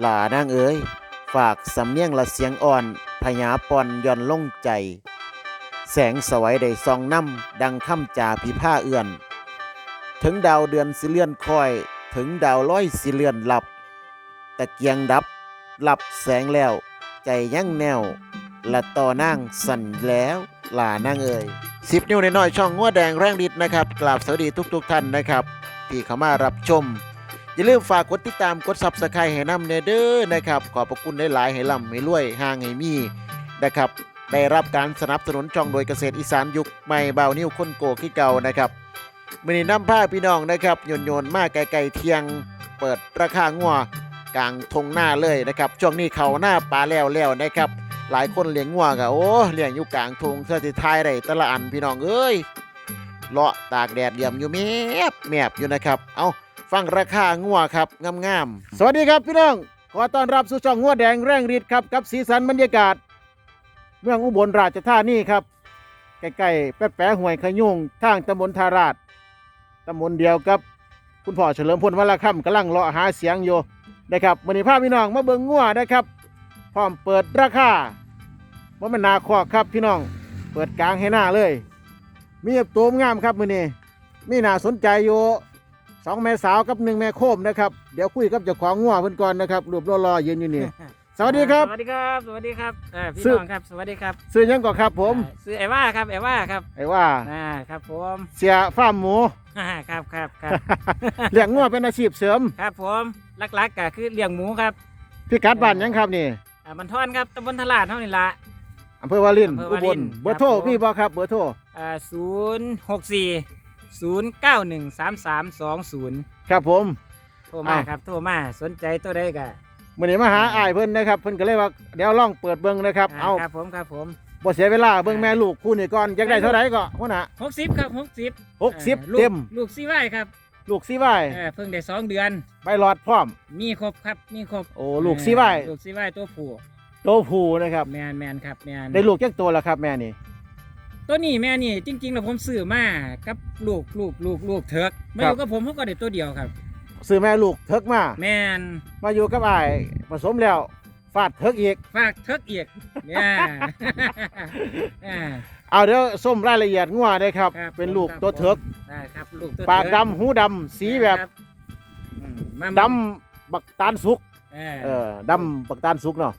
หลานางเอ๋ยฝากสำเนียงละเสียงอ่อนพญาปอนย่อนลงใจ แสงสวัยได้ส่องน้ำดังคำจ่าพิผ้าเอื่อน ถึงดาวเดือนสิเลื่อนคอย ถึงดาวร้อยสิเลื่อนหลับตะเกียงดับ หลับแสงแล้ว ใจยั่งแนว ละต่อนางสั่นแล้วหลานางเอ่ยสิบนิ้วในน้อยช่องงัวแดงแรงฤทธิ์นะครับกราบสวัสดีทุก ๆ ท่านนะครับ ที่เข้ามารับชม อย่าลืมฝากกดติดตามกดซับสไครต์ให้นำเนเด้อนะครับ ขอบพระคุณหลายๆให้ล่ำให้รวยห่างให้มีนะครับได้รับการสนับสนุนช่องโดยเกษตรอีสานยุคใหม่เบานิ้วคนโกขี้เก่านะครับมือนี้นำผ้าพี่น้องนะครับโยนโยนมาไกลๆเทียง เปิดราคางัวกลางทงหน้าเลยนะครับช่วงนี้เขาหน้าปลาแล้วแล้วนะครับ หลายคนเลี้ยงงัวกะโอ้เลี้ยงอยู่กลางทงเสื้อที่ทายได้แต่ละอันพี่น้องเอ้ยเลาะตากแดดเหลี่ยมอยู่แมบแมบอยู่นะครับ เอา ฟังราคางัวครับงามๆสวัสดีครับพี่น้องขอต้อนรับสู่ช่องงัวแดงแรงฤทธิ์ครับกับสีสันบรรยากาศ เมืองอุบลราชธานีครับใกล้ๆแป๊ะแปะห่วยขยุงทางตำบลทาราชตำบลเดียวกับ คุณพ่อเฉลิมพลวัลค่ำกำลังเลาะหาเสียงอยู่นะครับวันนี้พาพี่น้องมาเบิ่งงัวนะครับพร้อมเปิดราคาว่ามันนาคอกครับพี่น้องเปิดกลางให้หน้าเลย มีตัวงามครับมือนี้มีน่าสนใจอยู่ สองแม่สาวกับหนึ่งแม่โคมนะครับ เดี๋ยวคุยกับเจ้าของงัวเพิ่นก่อนนะครับรูปรอๆยืนอยู่นี่สวัสดีครับ สวัสดีครับ สวัสดีครับอ่าพี่ซึ่งน้องครับ สวัสดีครับ ซื้อหยังก่อนครับ ผมอ่าซื้อไอ้ว่าครับ ไอ้ว่าครับ ไอ้ว่าอ่าครับผม เสียฟาร์มหมูอ่าครับครับครับเลี้ยงงัวเป็นอาชีพเสริม ครับผมลักๆก็คือเลี้ยงหมูครับ พี่กัดบ้านหยังครับนี่ อ่ามันทอนครับตำบลทลาดเท่านี้ละอำเภอวารินอำเภออุวาบริลนเบอร์โทรครับผมพี่บ่ครับ เบอร์โทรอ่าศูนย์หกสี่ ศูนย์เก้าหนึ่งสามสามสองศูนย์ครับผมโทรมาอ้าวครับโทรมาสนใจตัวใดก็มื่อนี้มาหาอ้ายเพิ่นนะครับเพิ่นก็เลยว่าเดี๋ยวลองเปิดเบิ่งนะครับอ่าเอาครับผมครับผมบ่เสียเวลาเบิ่งแม่ลูกคู่นี่ก่อนอยากได้เท่าไหร่ก็หัวหน้าหกสิบครับหกสิบ60ลูกเต็มลูกซีไว้ครับ ลูกซีไว้เออเพิ่งได้สองเดือนใบหลอดพร้อม มีครบครับมีครบโอ้ลูกซีไว้ลูกซีไว้ตัวผู้โตผู้นะครับแมนแมนครับแมนได้ลูกจักตัวแล้วครับแม่นี่ ตัวนี้แม่นี่จริงๆแล้วผมซื้อมากับลูกลูกลูกลูกเถิกมาอยู่กับผมเขาก็ได้ตัวเดียวครับ ซื้อแม่ลูกเถิกมา แมนมาอยู่กับอ้ายผสมแล้วฟาดเถิกอีก ฝากเถิกอีกเนี่ย อ่า เอาเดี๋ยวส้มรายละเอียดงัวได้ครับ ครับเป็นลูกผมตัวเถิกได้ครับลูกตัวปากเถิดำหูดำสีแบบครับอืมมาดำบักตาลสุกเออเออดำบักตาลสุกเนาะ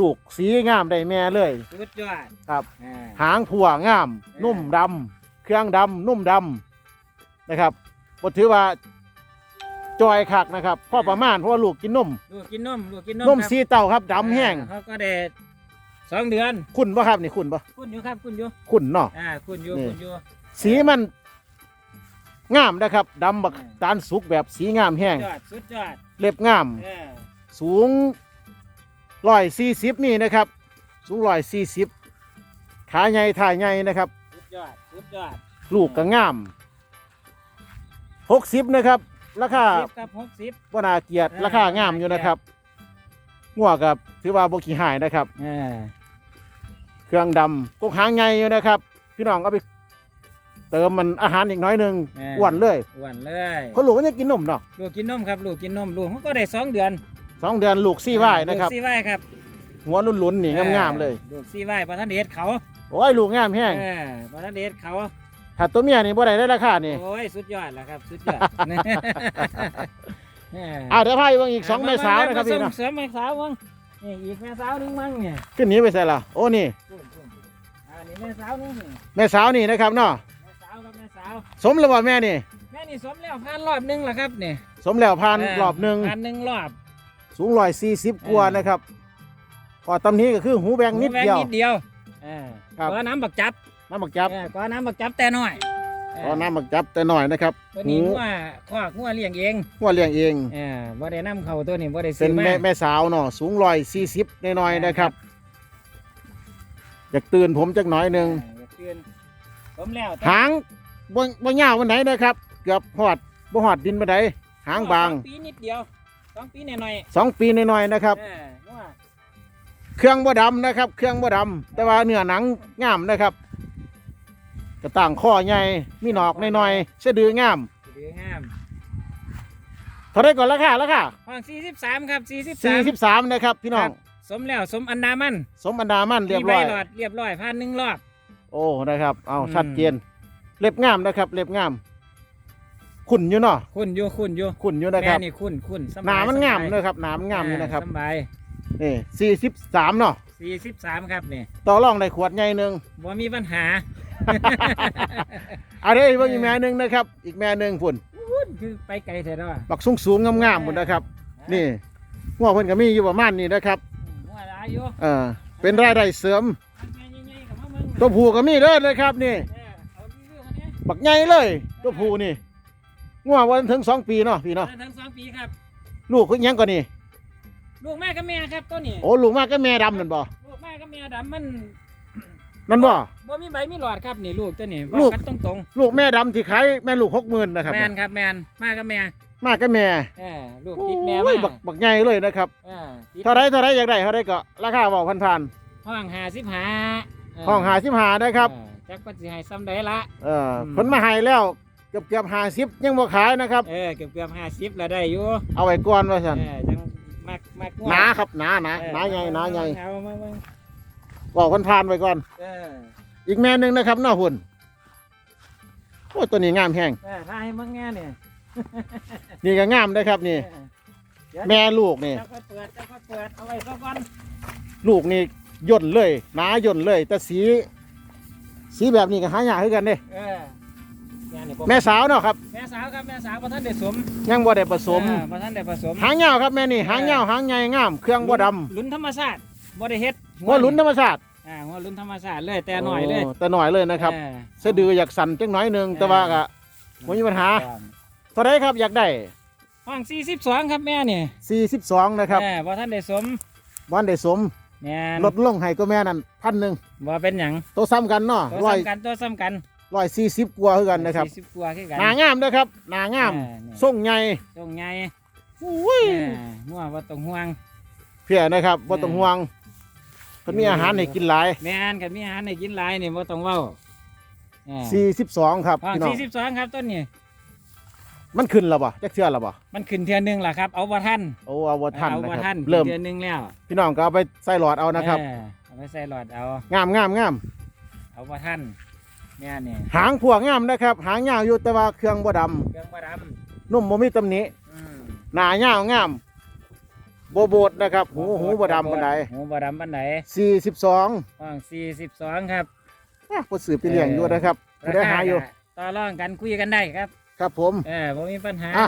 ลูกสีงามได้แม่เลย สุดยอดครับ อ่า หางผัวงามเออนุ่มดำเครื่องดำนุ่มดำนะครับบถือว่าจอยคักนะครับพ่อประมาณเพราะว่าลูกกินนมลูกกินนมลูกกินนมนมครับสีเต้าครับดำแห้งอ่าเขาก็ได้สองเดือน คุณปะครับนี่คุณปะคุณอยู่ครับคุณอยู่คุณเนาะ อ่าคุณอยู่นี่ คุณอยู่ สีมันงามนะครับดำบักเออตาลสุกแบบสีงามแห้ง ยอดสุดยอดเล็บงาม เออสูง ร้อยสี่สิบนี่นะครับ สูงร้อยสี่สิบขาใหญ่ถ่ายใหญ่นะครับ สุดยอดสุดยอดลูกก็งามหกสิบนะครับ ราคาสิบกับหกสิบว่านาเกียรติเออราคางามอยู่นะครับงัวกับถือว่าบกี่หายนะครับเออเครื่องดำกกหางไงอยู่นะครับ พี่น้องเอาไป เติมมันอาหารอีกน้อยหนึ่งเอออ้วนเลยอ้วนเลยคนลูกก็จะกินนมเนาะลูกกินนมครับลูกกินนมลูกเขาก็ได้สองเดือน สองเดือนลูกซี่ไหวนะครับลูกซี่ไหวครับหัวหลุนๆนี่งามๆเลย ลูกซี่ไหวประธานเดชเขาโอ้ยลูกงามแห้งเออประธานเดชเขา ถ้าตัวเมียนี่บ่ได้ได้ราคานี่ โอ้ย สุดยอดแล้วครับ สุดยอดเอออ่าเดี๋ยวพาไปเบิ่งอีกสองแม่สาวนะครับพี่มาเนาะส่งเสริมแม่สาวมั้งนี่อีกแม่สาวหนึงมั้งเนี่ยขึ้นหนี้ไปใส่ละโอ้นี่พูดพูดพูดอ่านี่แม่สาวหนึงนี่แม่สาวนี่นะครับเนาะแม่สาวครับแม่สาว สมแล้วบ่แม่นี่ แม่นี่สมแล้วผ่านรอบหนึงแล้วครับเนี่ยสมแล้วพันรอบหนึ่งผ่านหนึ่งรอบ สูงร้อยสี่สิบกว่านะครับก็ตำนี้ก็คือหูแบงนิดเดียว นิดเดียวเออครับ ก็น้ำบักจับน้ำบักจับเออก็น้ำบักจับแต่น้อยเออก็น้ำบักจับแต่หน่อยนะครับตัวหูนี้งัวคอกงัวเลี้ยงเองหัวเลี้ยงเอง เออบ่ได้นำเข้าตัวนี้บ่ได้เป็ซื้นอมา แม่แม่สาวเนาะสูงร้อยสี่สิบน้อยๆนะครับอยากตื่นผมจักหน่อยหนึ่งเอออย่าเตือนผมแล้วหางบ่บ่ยาววันไหนนะครับ เกือบหอดบ่หอดดินบันไดหางบางสอปีนิดเดียว สองปีหน่อยสองปีน้อยๆนะครับ ๆเอองัวเครื่องบ่ดำนะครับ เครื่องบ่ดำแต่ว่าเนื้อหนังงามนะครับ กระต่างข้อใหญ่มีหนอกน้อยๆสะดืองามดีงามเขาได้ก่อนราคาราคาห้องสี่สิบสามครับสี่สิบสี่สามสิบสามนะครับ พี่น้องสมแล้วสมอันดามันสมบรรดามั่นเรียบมีใบร้อยหลอดเรียบร้อยผ่านหนึ่งรอบ โอ้นะครับ เอาอืม ชัดเจนเล็บงามนะครับ เล็บงาม ขุ่นอยู่เนาะคุณอยู่คุณอยู่ขุ่นอยู่นะคแม่รับนี่คุณคุณสหบายนามันสบยงามนะครับหนามันงามอยู่นะครับสบายนี่สี่สิบสามเนาะสี่สิบสามครับนี่ต่อรองได้ขวดใหญ่หนึ่งบ่มีปัญหาอันนี้เบิ่งอีกแม่หนึ่งนะครับ อีกแม่หนึ่งฝุ่นพูดคือไปไกลเถอะเนาะบักสูงสูงๆงามๆหมดนะครับ นี่หัวเพิ่นก็มีอยู่ประมาณนี้นะครับว่าหลายอยู่เออเป็นรายได้เสริมอันใหญ่ๆกับมาเบิ่งตัวผู้ก็มีเด้อนะครับนี่ เออเอารีวิวอันเนี้ยบักใหญ่เลยตัวผู้นี่ งัววันถึงสองปีเนาะพี่เนาะทั้งสองปีครับ ลูกคือหยังก่อนนี่ลูกแม่กับแม่ครับตัวนี้โอ้ลูกมากก็แม่ดำนั่นบ่ลูกแม่กับแม่ดำมันนั่นบ่ บ่มีใบมีหลอดครับนี่ลูกตัวนี้ลูก กันตรงตรงลูกแม่ดำที่ขายแม่ลูกหกหมื่นนะครับแมนครับแมนมากับแม่มากก็แม่เออลูกติดแม่โอ้มายบักบักใหญ่เลยนะครับเออติดเท่าไรเท่าไรอยากได้เท่าไรก็ราคาบอกพันพันห้องหาสิบหาๆห้องหาสิบหานะครับ จักปัจสิให้ซ้ำใดละ เอออืมผลมาใหายแล้วเกือบเกือบหาสิบยังบ่ขายนะครับ เออเกือบเกือบห้าสิบแล้วได้อยู่เอาไว้ก่อนว่าสันเออจังมักมักง่วงหนาครับหนาหนาเออหนาใหญ่หนาใหญ่เอามาเบิ่งบอกพันพันๆไว้ก่อน เอออีกแม่หนึ่งนะครับนอกหุ่นโอ้ยตัวนี้งามแห้งเออถ้าให้มึงแง่เนี่ยนี่ก็งามนะครับนี่เออเดี๋ยวแม่ลูกนี่เจ้าค่อยเปิดเจ้าค่อยเปิดเอาไว้สักวันลูกนี่ย่นเลยหนาย่นเลย แต่สี สีแบบนี้ก็หายากคือกันเด้เออ แม่นี่บ่แม่สาวเนาะครับ แม่สาวครับแม่สาวพระท่านได้สมยังบ่ได้ผสมเออพระท่านได้ผสมหางยาวครับแม่นี่หางยาวหางใหญ่งาม เครื่องบ่ดลุ้นธรรมชาติบ่ได้เฮ็ดำหัวหลุนธรรมชาติอ่าหัวลุ้นธรรมชาติเลยแต่หน่อยเลยโแต่หน่อยเลยนะครับเออสะดืออยากสั่นจังน้อยหนึงแต่ว่าก็บ่มีปัญหาเท่าไรครับอยากได้ห้อง42 ครับแม่นี่42นะครับเออบ่ท่านได้สมบ้านได้สมแม่นลดลงให้ก็แม่นั่นพันหนึ่งบ่เป็นหยังตัวซ้ำกันเนาะตัวร้อยซ้ำกันตัวซ้ำกัน ร้อยสี่สิบกว่าคือกันนะครับ40กว่าคือกันหนางามนะครับหนางามเออนี่ส่งใหญ่ตรงใหญ่อุ้ยเอองัวบ่ต้องห่วงเพียนะครับบ่ต้องห่วงเพิ่นมีอาหารให้กินหลายแม่นคันมีอาหารให้กินหลายนี่บ่ต้องเว้าเออ42ครับห้องพี่น้อง42ครับต้นนี้มันขึ้นแล้วบ่จักเทื่อแล้วบ่มันขึ้นเทื่อหนึงล่ะครับ เอาบ่ทันโอ้เอาบ่ทันเอานะบ่คทัรันบเริ่มเทื่อหนึงแล้ว พี่น้องก็เอาไปใส่หลอดเอานะครับเออเอาไปใส่หลอดเอางามงามงามเอาบ่ทัน แม่นี่หางพวกงามนะครับ หางยาวอยู่แต่ว่าเครื่องบ่ดำเครื่องบ่ดำนุ่มบ่มีตำหนิอืมหน้ายาวงามบ่โบดนะครับ หูหูบ่ดำปานใดหูบ่ดำปานใด42ห้อง42ครับอะบ่ซื้อไปเลี้ยงอยู่นะครับบ่ได้หาอยู่ ต่อรองกันคุยกันได้ครับครับผม เออบ่มีปัญหาอะ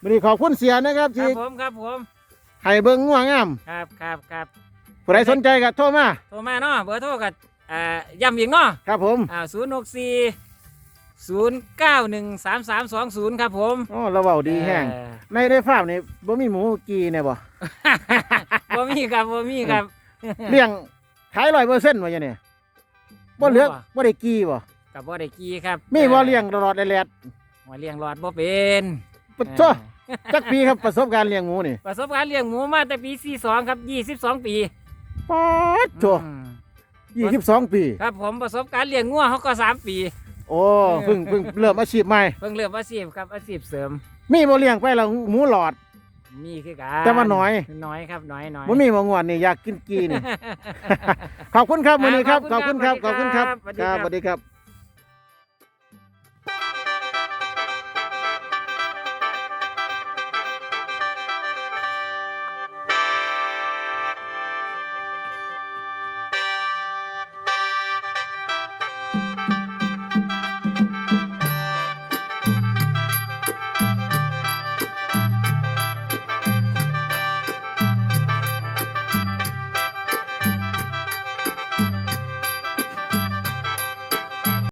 วันนี้ขอบคุณเสียนะครับครัที่บผมครับผมให้เบิ่งง่วงงามครับครับครับผู้ใดสนใจก็โทรมาโทรมาเนาะเบอร์โทรกับ อ่าย้ำอีกเนาะครับผมอ่า064 0913320ครับผมอ๋อเราเว้าดีแห้งเออในได้ฟาร์มนี่บ่มีหมูกีเนี่ยบ่ บ่มีครับบ่มีครับ เลี้ยงขาย100%ว่าอย่างนี้บ่เหลือบ่ได้กีบ่กับบ่ได้กี้ครับมีบ่เลี้ยงตลอดแลดบ่เลี้ยงหลอดบ่เป็นๆปะโทจักปีครับประสบการณ์เลี้ยงหมูนี่ประสบการณ์เลี้ยงหมูมาแต่ปี42ครับ22 ปีปาดโถอืม 22ปี ครับผมประสบการณ์เลี้ยงงัวเขาก็3ปี โอ้เพิ่งเพิ่งเริ่มอาชีพใหม่ เพิ่งเริ่มอาชีพครับอาชีพเสริม มีบ่เลี้ยงไปแล้วหมูหลอด มีคือกันแต่ว่าน้อย น้อยครับน้อยน้อยบ่มีบ่งวนนี่อยากกินกีนี่ขอบคุณครับมื้อนี้ครับขขออบบคุคุณณคครัรับบขอบคุณครับสวัสดีครับสวัสดีครับ